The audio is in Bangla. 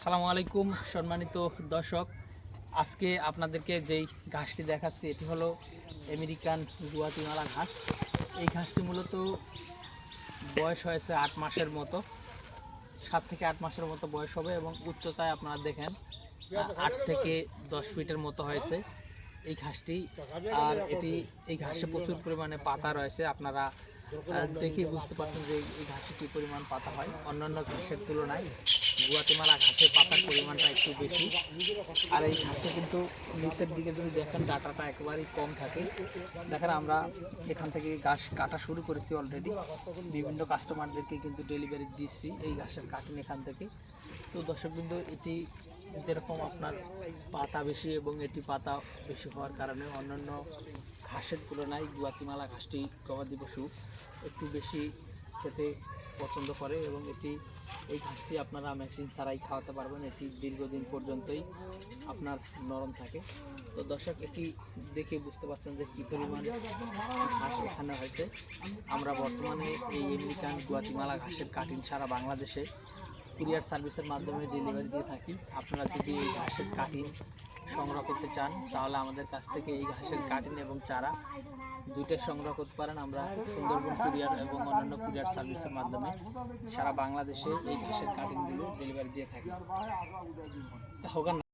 আসসালামু আলাইকুম, সম্মানিত দর্শক। আজকে আপনাদেরকে যেই ঘাসটি দেখাচ্ছি, এটি হলো আমেরিকান গুয়াতিমালা ঘাস। এই ঘাসটি মূলত বয়স হয়েছে আট মাসের মতো, সাত থেকে আট মাসের মতো বয়স হবে এবং উচ্চতায় আপনারা দেখেন আট থেকে দশ ফিটের মতো হয়েছে এই ঘাসটি। আর এটি, এই ঘাসে প্রচুর পরিমাণে পাতা রয়েছে। আপনারা দেখেই বুঝতে পারছেন যে এই ঘাসে কী পরিমাণ পাতা হয়। অন্যান্য ঘাসের তুলনায় গুয়াতেমালা ঘাসের পাতার পরিমাণটা একটু বেশি। আর এই ঘাসে কিন্তু নিচের দিকে যদি দেখেন, ডাটাটা একেবারেই কম থাকে। দেখেন, আমরা এখান থেকে ঘাস কাটা শুরু করেছি অলরেডি বিভিন্ন কাস্টমারদেরকে কিন্তু ডেলিভারি দিচ্ছি এই ঘাসের কাটিং এখান থেকে। তো দর্শকবৃন্দ, এটি যেরকম আপনার পাতা বেশি এবং এটি পাতা বেশি হওয়ার কারণে অন্যান্য ঘাসের তুলনায় গুয়াতিমালা ঘাসটি গবাদি পশু একটু বেশি খেতে পছন্দ করে এবং এটি, এই ঘাসটি আপনারা মেশিন ছাড়াই খাওয়াতে পারবেন। এটি দীর্ঘদিন পর্যন্তই আপনার নরম থাকে। তো দর্শক, এটি দেখে বুঝতে পারছেন যে কী পরিমাণ ঘাস এখানে হয়েছে। আমরা বর্তমানে এই আমেরিকান গুয়াতিমালা ঘাসের কাটিং সারা বাংলাদেশে কুরিয়ার সার্ভিসের মাধ্যমে ডেলিভারি দিয়ে থাকি। আপনারা যদি এই ঘাসের কাটিং সংগ্রহ করতে চান, তাহলে আমাদের কাছ থেকে এই ঘাসের কাটিং এবং চারা দুইটা সংগ্রহ করতে পারেন আমরা সুন্দরবন কুরিয়ার এবং অন্যান্য কুরিয়ার সার্ভিসের মাধ্যমে। সারা বাংলাদেশে এই ঘাসের কাটিংগুলো ডেলিভারি দিয়ে থাকি। আর